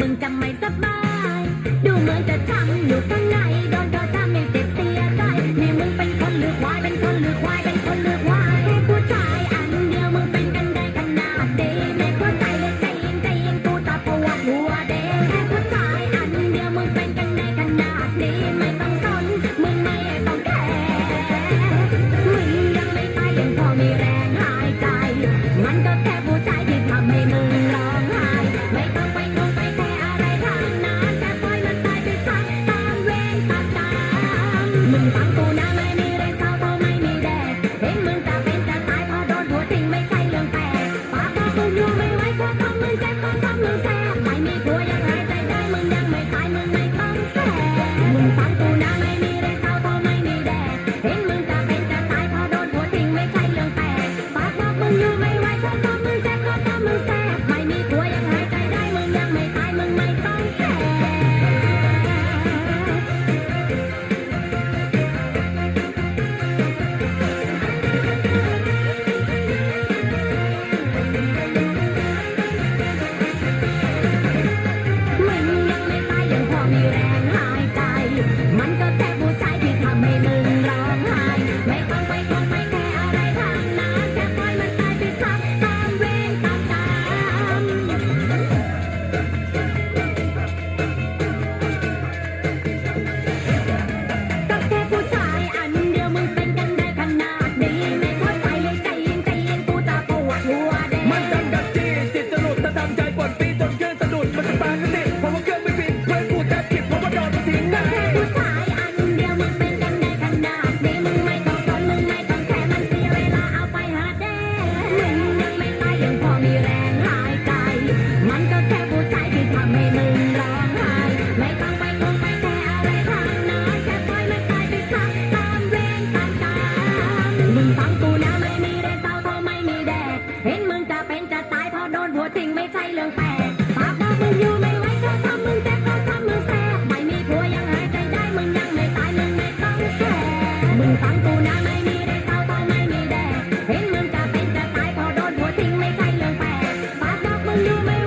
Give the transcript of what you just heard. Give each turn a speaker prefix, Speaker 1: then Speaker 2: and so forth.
Speaker 1: มึงจะไม่สบาย ดูเหมือนจะทำอยู่ข้างในโดน Mama. ดูไม่